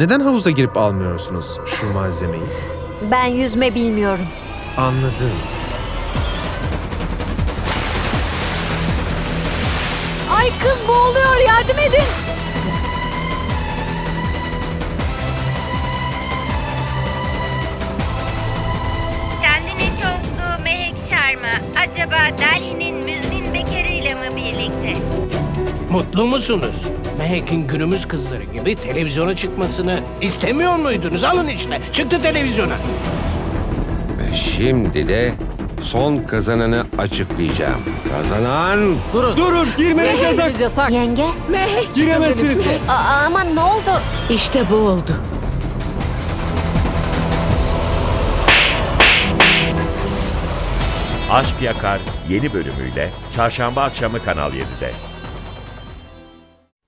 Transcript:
Neden havuza girip almıyorsunuz şu malzemeyi? Ben yüzme bilmiyorum. Anladım. Ay kız boğuluyor yardım edin. Kendini çoktu Mehek Şarma. Acaba Delhi'nin müzmin bekarıyla mı birlikte? Mutlu musunuz? Mehek'in günümüz kızları gibi televizyona çıkmasını istemiyor muydunuz? Alın işte. Çıktı televizyona. Ve şimdi de son kazananı açıklayacağım. Kazanan Durun girmeniz yasak. Yenge? Giremezsiniz. Aa, ama ne oldu? İşte bu oldu. Aşk Yakar yeni bölümüyle çarşamba akşamı Kanal 7'de.